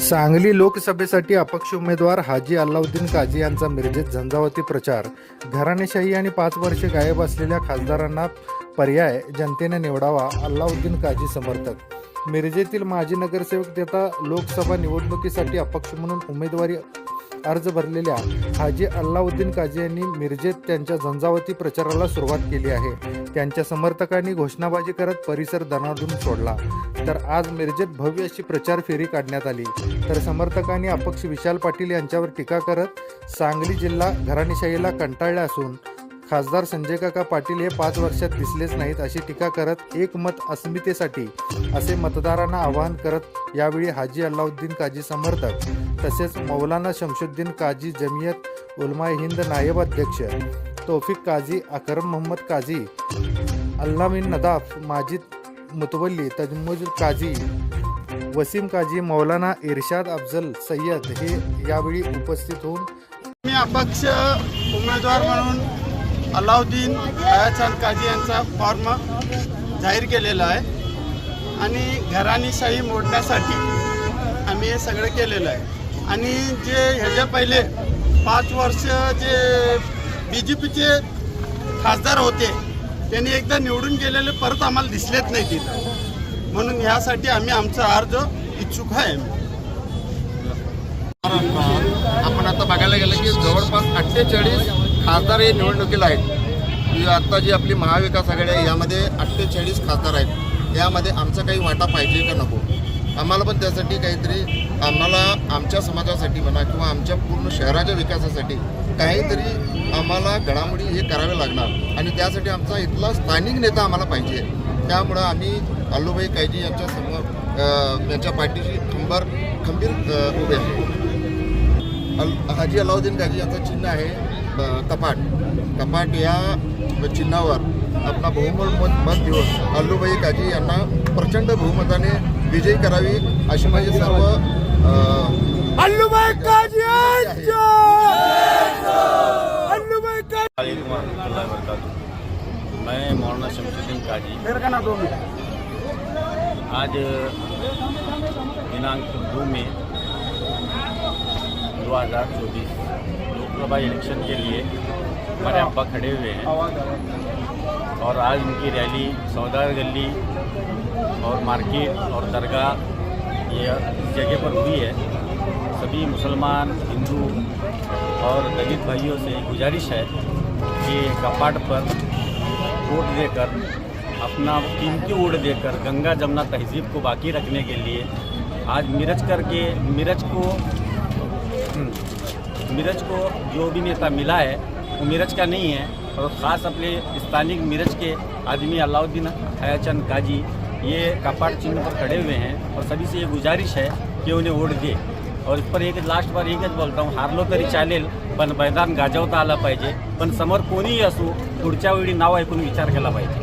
सांगली लोकसभेसाठी अपक्ष उमेदवार हाजी अल्लाउद्दीन काझी यांचा मिरजेत झंझावती प्रचार. घराणेशाही आणि पाच वर्षे गायब असलेल्या खासदारांना पर्याय जनतेने निवडावा अल्लाउद्दीन काझी समर्थक. मिरजेतील माजी नगरसेवक तथा लोकसभा निवडणुकीसाठी अपक्ष म्हणून उमेदवारी अर्ज भरलेल्या हाजी अल्लाउद्दीन काझी यांनी मिरजेत त्यांच्या झंझावती प्रचाराला सुरुवात केली आहे. त्यांच्या समर्थकांनी घोषणाबाजी करत परिसर दणादून सोडला. तर आज मिरजेत भव्य अशी प्रचार फेरी काढण्यात आली. तर समर्थकांनी अपक्ष विशाल पाटील यांच्यावर टीका करत सांगली जिल्हा घराणेशाहीला कंटाळला असून खासदार संजय काका पाटील हे पाच वर्षात दिसलेच नाहीत अशी टीका करत एक मत अस्मितेसाठी असे मतदारांना आवाहन करत यावेळी हाजी अल्लाउद्दीन काजी समर्थक तसेच मौलाना शमशुद्दीन काजी जमियत उलमा हिंद नायब अध्यक्ष तौफिक काझी अकरम मोहम्मद काझी अल्लामीन नदाफ माजिद मुतवल्ली तजमुज काझी वसीम काझी मौलाना इरशाद अफजल सय्यद हे यावेळी उपस्थित होऊन मी अपक्ष उमेदवार म्हणून अलाउद्दीन दयाचांद काझी यांचा फॉर्म जाहीर केलेला आहे. आणि घराणीशाही मोडण्यासाठी आम्ही हे सगळं केलेलं आहे. आणि जे ह्याच्या पहिले पाच वर्ष जे बी जे पीचे खासदार होते त्यांनी एकदा निवडून गेलेले परत आम्हाला दिसलेच नाही तिथं. म्हणून ह्यासाठी आम्ही आमचा अर्ज इच्छुक आहे. आपण आता बघायला गेलं की जवळपास अठ्ठेचाळीस खासदार हे निवडणुकीला आहेत. आत्ता जी आपली महाविकास आघाडी आहे यामध्ये अठ्ठेचाळीस खासदार आहेत. यामध्ये आमचा काही वाटा पाहिजे का नको? आम्हाला पण त्यासाठी काहीतरी आम्हाला आमच्या समाजासाठी म्हणा किंवा आमच्या पूर्ण शहराच्या विकासासाठी काहीतरी आम्हाला घडामोडी हे करावे लागणार. आणि त्यासाठी आमचा इथला स्थानिक नेता आम्हाला पाहिजे. त्यामुळं आम्ही अल्लूभाई कायजी यांच्या समोर यांच्या पाठीशी खंबर खंबीर उभे आहे. अल हाजी अलाउद्दीन कायजी यांचं चिन्ह आहे. कपाट. कपाट या चिन्हावर आपला बहुमोल मत मत देऊन अल्लूबाई काजी यांना प्रचंड बहुमताने विजयी करावी अशी माझी सर्व अ, अल्लूभाई काजी warahmatullahi wabarakatuh. मैं मौलाना शमसुद्दीन काजी। आज दिनांक दो में दो हज़ार चौबीस लोकसभा इलेक्शन के लिए हमारे अब्बा खड़े हुए हैं। और आज उनकी रैली सौदार गली और मार्केट और दरगाह, ये इस जगह पर हुई है। सभी मुसलमान, हिंदू और दलित भाइयों से गुजारिश है कि कपाट पर वोट देकर, अपना कीमती वोट देकर, गंगा जमुना तहजीब को बाकी रखने के लिए आज मिरज करके, मिरज को मिरज को जो भी नेता मिला है, वो मिरज का नहीं है, और ख़ास अपने स्थानीय मिरज के आदमी अलाउद्दीन हयाचंद काजी, ये कपाट चिन्ह पर खड़े हुए हैं, और सभी से ये गुजारिश है कि उन्हें वोट दे। और इस पर एक लास्ट बार एकच बोलतो हारलो तरी चालेल, पण मैदान गाजवता आलं पाहिजे, पण समोर कोणीही असो, पुढच्या वेळी नाव ऐकून विचार पाहिजे.